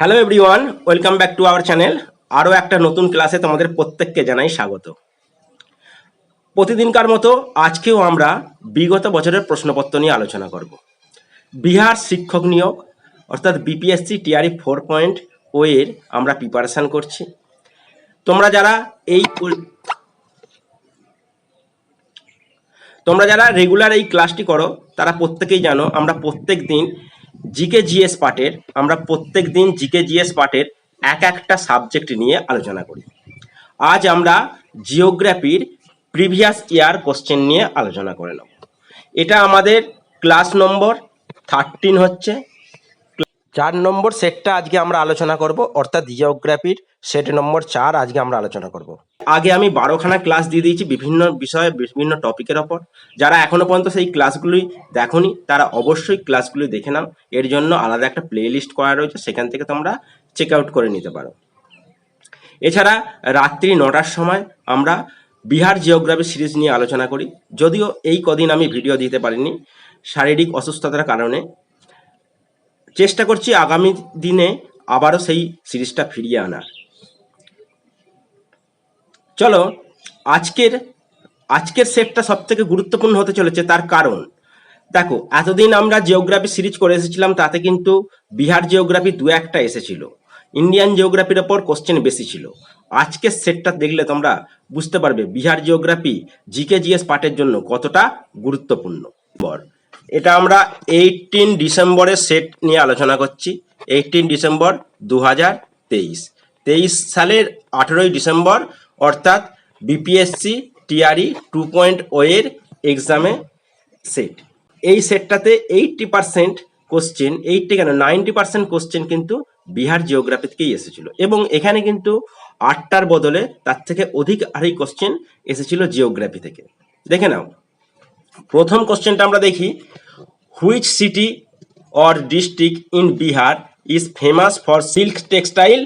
Hello everyone welcome back to our channel আরও একটা নতুন ক্লাসে তোমাদের প্রত্যেককে জানাই স্বাগত। প্রতিদিনকার মতো আজকেও আমরা বিগত বছরের প্রশ্নপত্র নিয়ে আলোচনা করব। বিহার শিক্ষক নিয়োগ, অর্থাৎ BPSC TRE four point o এর আমরা প্রিপারেশান করছি। তোমরা যারা এই তোমরা যারা রেগুলার এই ক্লাসটি করো, তারা প্রত্যেকেই জানো আমরা প্রত্যেক দিন জিকে জিএস পার্টের আমরা প্রত্যেক দিন জিকে জিএস পার্টের এক একটা সাবজেক্ট নিয়ে আলোচনা করি। আজ আমরা জিওগ্রাফির প্রিভিয়াস ইয়ার কোশ্চেন নিয়ে আলোচনা করে নেব। এটা আমাদের ক্লাস নম্বর থার্টিন হচ্ছে। চার নম্বর সেটটা আজকে আমরা আলোচনা করব, অর্থাৎ জিওগ্রাফির সেট নম্বর চার আজকে আমরা আলোচনা করব। আগে আমি বারোখানা ক্লাস দিয়ে দিয়েছি বিভিন্ন বিষয়ে, বিভিন্ন টপিকের ওপর। যারা এখনও পর্যন্ত সেই ক্লাসগুলি দেখোনি, তারা অবশ্যই ক্লাসগুলি দেখে নাও। এর জন্য আলাদা একটা প্লে লিস্ট করা রয়েছে, সেখান থেকে তোমরা চেক আউট করে নিতে পারো। এছাড়া রাত্রি নটার সময় আমরা বিহার জিওগ্রাফি সিরিজ নিয়ে আলোচনা করি। যদিও এই কদিন আমি ভিডিও দিতে পারিনি, শারীরিক অসুস্থতার কারণে। চেষ্টা করছি আগামী দিনে আবারও সেই সিরিজটা ফিরিয়ে আনার। চলো, আজকের আজকের সেটটা সব থেকে গুরুত্বপূর্ণ হতে চলেছে তার কারণ। দেখো, এতদিন আমরা জিওগ্রাফি সিরিজ করে এসেছিলাম, তাতে কিন্তু বিহার জিওগ্রাফি দু একটা এসেছিল। ইন্ডিয়ান জিওগ্রাফির ওপর কোশ্চেন বেশি ছিল। আজকের সেটটা দেখলে তোমরা বুঝতে পারবে বিহার জিওগ্রাফি জিকে জিএস পার্টের জন্য কতটা গুরুত্বপূর্ণ। এটা আমরা এইটিন ডিসেম্বরের সেট নিয়ে আলোচনা করছি। এইটিন ডিসেম্বর দু হাজার তেইশ। তেইশ সালের আঠেরোই ডিসেম্বর, অর্থাৎ বিপিএসসি টিআরই টু পয়েন্ট ওয়ের এক্সামে সেট এই সেটটাতে এইটটি পার্সেন্ট কোশ্চেন এইটটি কেন নাইনটি পার্সেন্ট কোশ্চেন কিন্তু বিহার জিওগ্রাফি থেকেই এসেছিল এবং এখানে কিন্তু আটটার বদলে তার থেকে অধিক আরই কোশ্চেন এসেছিল জিওগ্রাফি থেকে। দেখে নাও। প্রথম কোশ্চেনটা আমরা দেখি which city or district in Bihar is famous for silk textile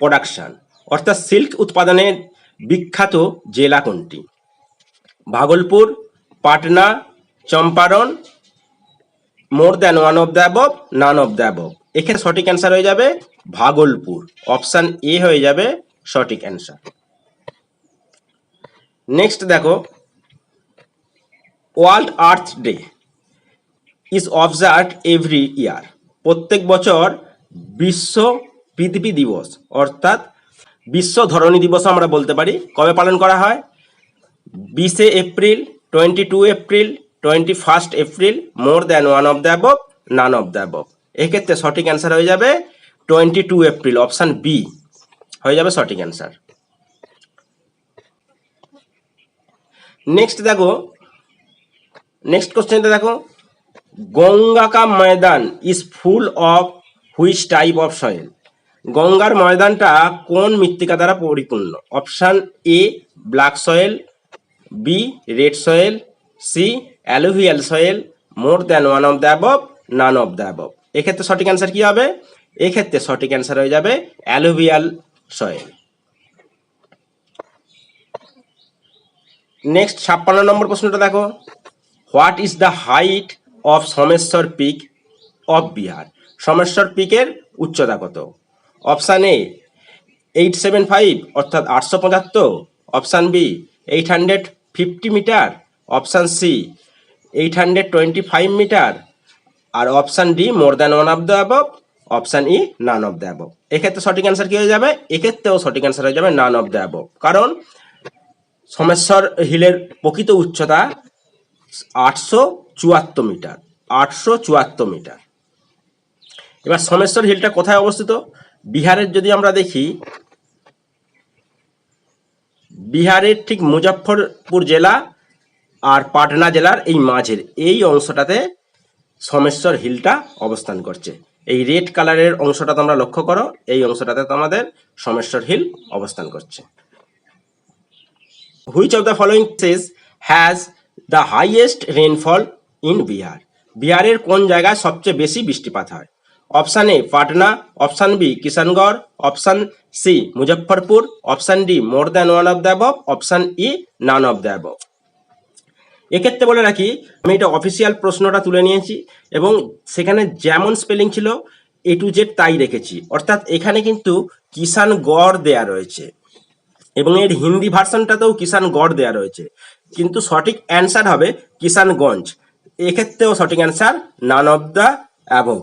production অর্থাৎ সিল্ক উৎপাদনের বিখ্যাত জেলা কোনটি? Bhagalpur, Patna, Champaran more than one of the above none of the above এক্ষেত্রে সঠিক অ্যান্সার হয়ে যাবে ভাগলপুর। অপশান এ হয়ে যাবে সঠিক অ্যান্সার নেক্সট দেখো world earth day is observe every year. প্রত্যেক বছর বিশ্ব পৃথিবী দিবস, অর্থাৎ বিশ্ব ধরণী দিবস আমরা বলতে পারি। কবে পালন করা হয়? বিশে April, twenty two April, twenty first April, more than one of the above, none of the above. এক্ষেত্রে সঠিক অ্যান্সার হয়ে যাবে twenty two April, option B. হয়ে যাবে সঠিক অ্যান্সার। নেক্সট দেখো নেক্সট কোশ্চেনটা দেখো। গঙ্গা কা ময়দান is full of which type of soil গঙ্গার ময়দানটা কোন মৃত্তিকা দ্বারা পরিপূর্ণ? Option A black soil B red soil C alluvial soil more than one of the above none of the above এক্ষেত্রে সঠিক অ্যান্সার কি হবে? এক্ষেত্রে সঠিক অ্যান্সার হয়ে যাবে অ্যালুভিয়াল সয়েল নেক্সট ছাপ্পান্ন নম্বর প্রশ্নটা দেখো। What is the height of Someshwar peak of Bihar Someshwar পিকের উচ্চতা কত? Option A eight seven five অর্থাৎ আটশো পঁচাত্তর। Option B eight hundred fifty metre option C eight hundred twenty five metre R option D more than one of the above option E none of the above এক্ষেত্রে সঠিক answer কি হয়ে যাবে? এক্ষেত্রেও সঠিক অ্যান্সার হয়ে যাবে নান অফ দ্য অ্যাবভ কারণ সোমেশ্বর হিলের প্রকৃত উচ্চতা আটশো চুয়াত্তর মিটার, আটশো চুয়াত্তর মিটার। এবার সোমেশ্বর হিলটা কোথায় অবস্থিত? বিহারের যদি আমরা দেখি, বিহারের ঠিক মুজফ্ফরপুর জেলা আর পাটনা জেলার এই মাঝের এই অংশটাতে সোমেশ্বর হিলটা অবস্থান করছে। এই রেড কালারের অংশটা তোমরা লক্ষ্য করো, এই অংশটাতে তোমাদের সোমেশ্বর হিল অবস্থান করছে। Which of the following Cesc has the highest rainfall in Bihar বিহারের কোন জায়গায় সবচেয়ে বেশি বৃষ্টিপাত হয়? Option A Patna option B Kishangarh option C Muzaffarpur option D more than one of the above option E none of the above এক্ষেত্রে বলে রাখি, আমি এটা অফিসিয়াল প্রশ্নটা তুলে নিয়েছি এবং সেখানে যেমন স্পেলিং ছিল এ টু জেড তাই রেখেছি। অর্থাৎ এখানে কিন্তু কিষানগড় দেয়া রয়েছে। এবং এর হিন্দি ভার্সনটাতেও কিষানগড় দেয়া রয়েছে। কিন্তু সঠিক অ্যান্সার হবে কিষানগঞ্জ এক্ষেত্রেও সঠিক answer none of the above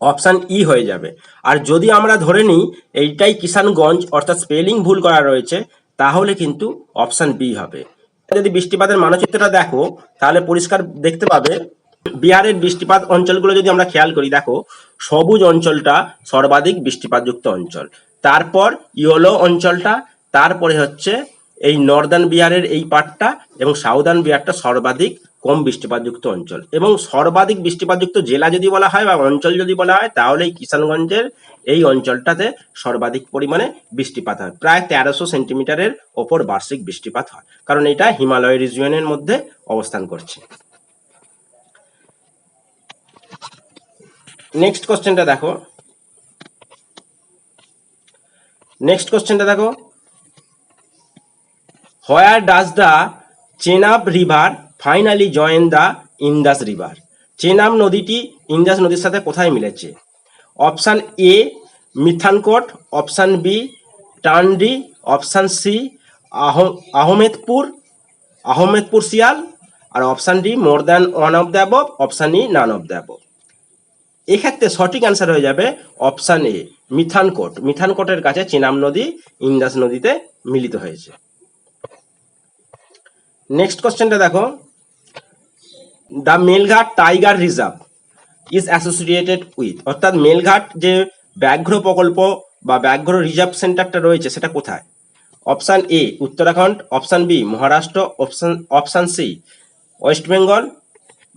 option E হয়ে যাবে। আর যদি আমরা ধরে নিই, এইটাই কিষানগঞ্জ অর্থাৎ স্পেলিং ভুল করা রয়েছে, তাহলে কিন্তু অপশান বি হবে। যদি বৃষ্টিপাতের মানচিত্রটা দেখো, তাহলে পরিষ্কার দেখতে পাবে, বিহারের বৃষ্টিপাত অঞ্চলগুলো যদি আমরা খেয়াল করি, দেখো, সবুজ অঞ্চলটা সর্বাধিক বৃষ্টিপাতযুক্ত অঞ্চল। তারপর ইয়েলো অঞ্চলটা তারপরে হচ্ছে এই নর্দার্ন বিহারের এই পার্টটা এবং সাউদার্ন বিহারটা সর্বাধিক কম বৃষ্টিপাতযুক্ত অঞ্চল। এবং সর্বাধিক বৃষ্টিপাতযুক্ত জেলা যদি বলা হয় বা অঞ্চল যদি বলা হয়, তাহলে এই কিষানগঞ্জের এই অঞ্চলটাতে সর্বাধিক পরিমাণে বৃষ্টিপাত হয়। প্রায় তেরোশো সেন্টিমিটারের ওপর বার্ষিক বৃষ্টিপাত হয়। কারণ এটা হিমালয় রিজিয়নের মধ্যে অবস্থান করছে। নেক্সট কোশ্চেনটা দেখো। নেক্সট কোশ্চেনটা দেখো। Where does the Chenab river finally join the Indus river? Chenab নদীটি ইন্দাস নদীর সাথে কোথায় মিলেছে? Option A, Mithankot, option B, Tandi, option C Ahmedpur Ahmedpur Sial, R option D, more than one of the above, option E, none of the এক্ষেত্রে সঠিক answer হয়ে যাবে option A, মিথানকোট। মিথানকোটের কাছে চিনাম নদী ইন্দাস নদীতে মিলিত হয়েছে। নেক্সট কোশ্চেনটা দেখো। The Melghat tiger reserve is associated with অর্থাৎ মেলঘাট যে ব্যাঘ্র প্রকল্প বা ব্যাঘ্র রিজার্ভ সেন্টারটা রয়েছে, সেটা কোথায়? Option A Uttarakhand. Option B Maharashtra. Option option C West Bengal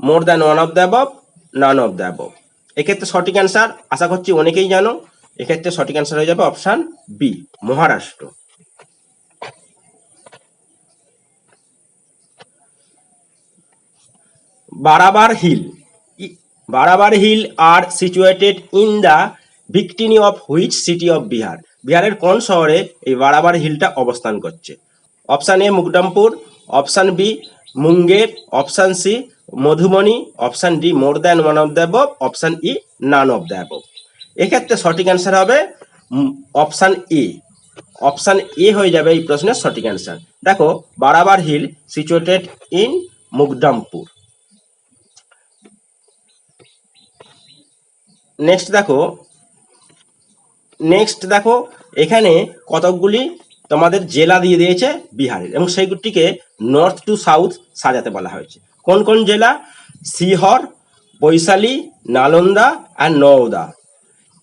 more than one of the above none of the above এক্ষেত্রে সঠিক অ্যান্সার আশা করছি অনেকেই জানো। এক্ষেত্রে সঠিক অ্যান্সার হয়ে যাবে option B Maharashtra. Barabar hill. Barabar hill are situated in the ভিক্টিনি of which city of Bihar বিহারের কোন শহরে এই বারাবার হিলটা অবস্থান করছে? Option A Mukdampur option B Munger option C Madhubani option D more than one of the above option E none of the above এক্ষেত্রে সঠিক answer হবে অপশান এ অপশান এ হয়ে যাবে এই প্রশ্নের সঠিক অ্যান্সার দেখো, Barabar hill situated in Mukdampur next দেখো। নেক্সট দেখো, এখানে কতকগুলি তোমাদের জেলা দিয়ে দিয়েছে বিহারের এবং সেইগুলিকে নর্থ টু সাউথ সাজাতে বলা হয়েছে। কোন কোন জেলা? সিহর বৈশালী, নালন্দা আর নওদা।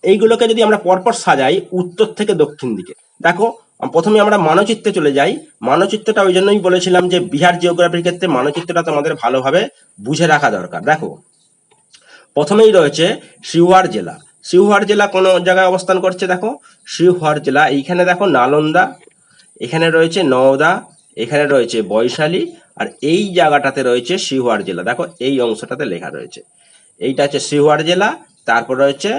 এইগুলোকে যদি আমরা পরপর সাজাই উত্তর থেকে দক্ষিণ দিকে। দেখো, প্রথমে আমরা মানচিত্রে চলে যাই। মানচিত্রটা ওই জন্যই বলেছিলাম যে বিহার জিওগ্রাফির ক্ষেত্রে মানচিত্রটা তোমাদের ভালোভাবে বুঝে রাখা দরকার। দেখো প্রথমেই রয়েছে শিউহার জেলা। শিউহার জেলা কোন জায়গায় অবস্থান করছে দেখো? শিউহার জেলা, এইখানে দেখো নালন্দা, এখানে রয়েছে নওদা, এখানে রয়েছে বৈশালী, আর এই জায়গাটাতে রয়েছে শিউহার জেলা। দেখো, এই অংশটাতে লেখা রয়েছে। এইটা হচ্ছে শিউহার জেলা, তারপর রয়েছে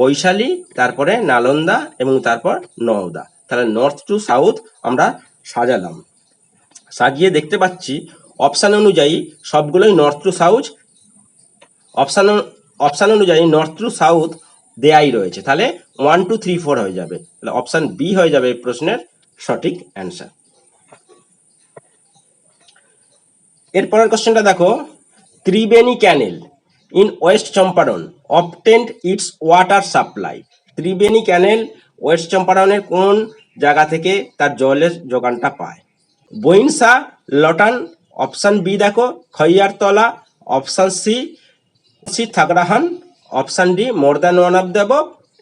বৈশালী, তারপরে নালন্দা এবং তারপর নওদা। তাহলে নর্থ টু সাউথ আমরা সাজালাম। সাজিয়ে দেখতে পাচ্ছি অপশান অনুযায়ী সবগুলোই north to south option option অনুযায়ী নর্থ টু সাউথ দেয়াই রয়েছে। তাহলে ওয়ান টু থ্রি ফোর হয়ে যাবে। তাহলে অপশান বি হয়ে যাবে এই প্রশ্নের সঠিক অ্যান্সার এরপরের কোশ্চেনটা দেখো। Triveni canal in west Champaran obtained its water supply Triveni canal west চম্পারনের কোন জায়গা থেকে তার জলের যোগানটা পায়? বইনসা লটান অপশান বি দেখো। খৈয়ারতলা option C C থাকরাহান option D more than one of the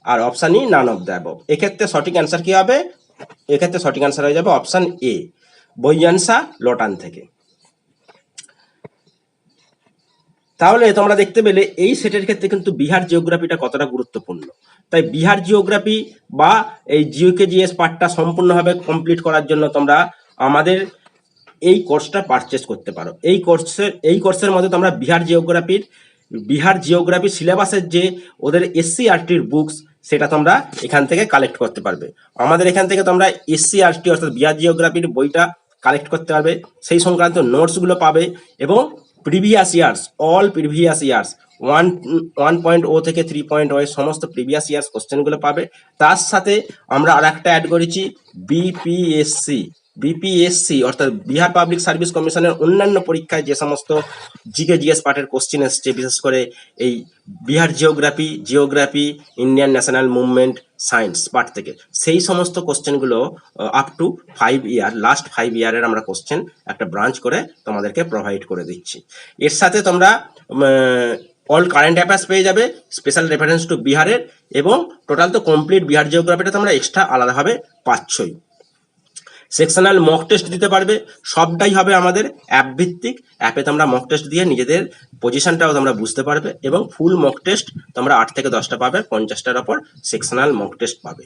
R option E none of the এক্ষেত্রে সঠিক অ্যান্সার কি হবে? এক্ষেত্রে সঠিক অ্যান্সার হয়ে যাবে অপশান এ বৈয়ানসা লটান থেকে। তাহলে তোমরা দেখতে পেলে এই সেটের ক্ষেত্রে কিন্তু বিহার জিওগ্রাফিটা কতটা গুরুত্বপূর্ণ। তাই বিহার জিওগ্রাফি বা এই জিওকে জিএস পার্টটা সম্পূর্ণভাবে কমপ্লিট করার জন্য তোমরা আমাদের এই কোর্সটা পারচেস করতে পারো। এই কোর্সের এই কোর্সের মধ্যে তোমরা বিহার জিওগ্রাফির বিহার জিওগ্রাফি সিলেবাসের যে ওদের এসসি আরটির বুকস, সেটা তোমরা এখান থেকে কালেক্ট করতে পারবে। আমাদের এখান থেকে তোমরা এসসি আরটি অর্থাৎ বিহার জিওগ্রাফির বইটা কালেক্ট করতে পারবে। সেই সংক্রান্ত নোটসগুলো পাবে এবং previous years, all previous years, one one point o থেকে থ্রি পয়েন্ট ও সমস্ত প্রিভিয়াস ইয়ার্স কোশ্চেনগুলো পাবে। তার সাথে আমরা আর একটা অ্যাড করেছি, বিপিএসসি। বিপিএসসি অর্থাৎ বিহার পাবলিক সার্ভিস কমিশনের অন্যান্য পরীক্ষায় যে সমস্ত জিকে জিএস পার্টের কোশ্চেন এসছে, বিশেষ করে এই Bihar geography geography Indian national movement science part থেকে। সেই সমস্ত কোশ্চেনগুলো up to five year last five ইয়ারের আমরা কোশ্চেন একটা ব্রাঞ্চ করে তোমাদেরকে প্রোভাইড করে দিচ্ছি। এর সাথে তোমরা অল কারেন্ট অ্যাফেয়ার্স পেয়ে যাবে স্পেশাল রেফারেন্স টু বিহারের, এবং টোটাল তো কমপ্লিট বিহার জিওগ্রাফিটা তোমরা এক্সট্রা আলাদাভাবে পাচ্ছই। সেকশনাল মক টেস্ট দিতে পারবে। সবটাই হবে আমাদের অ্যাপ ভিত্তিক। অ্যাপে তোমরা মক টেস্ট দিয়ে নিজেদের পজিশনটাও তোমরা বুঝতে পারবে এবং ফুল মক টেস্ট তোমরা আট থেকে দশটা পাবে, পঞ্চাশটার ওপর সেকশনাল মক টেস্ট পাবে।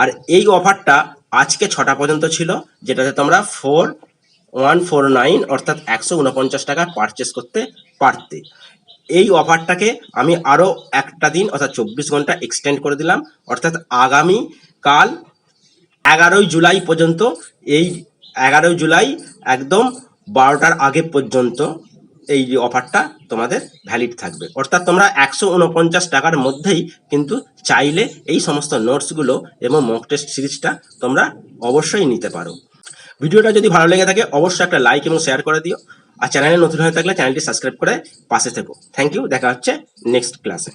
আর এই অফারটা আজকে ছটা পর্যন্ত ছিল, যেটাতে তোমরা ফোর ওয়ান ফোর নাইন অর্থাৎ একশো উনপঞ্চাশ টাকা পারচেস করতে পারতে। এই অফারটাকে আমি আরও একটা দিন অর্থাৎ চব্বিশ ঘণ্টা এক্সটেন্ড করে দিলাম। অর্থাৎ আগামী কাল এগারোই জুলাই পর্যন্ত, এই এগারোই জুলাই একদম বারোটার আগে পর্যন্ত এই অফারটা তোমাদের ভ্যালিড থাকবে। অর্থাৎ তোমরা একশো উনপঞ্চাশ টাকার মধ্যেই কিন্তু চাইলে এই সমস্ত নোটসগুলো এবং মক টেস্ট সিরিজটা তোমরা অবশ্যই নিতে পারো। ভিডিওটা যদি ভালো লেগে থাকে, অবশ্যই একটা লাইক এবং শেয়ার করে দিও। আর চ্যানেলে নতুন হয়ে থাকলে চ্যানেলটি সাবস্ক্রাইব করে পাশে থেকো। থ্যাংক ইউ দেখা হচ্ছে নেক্সট ক্লাসে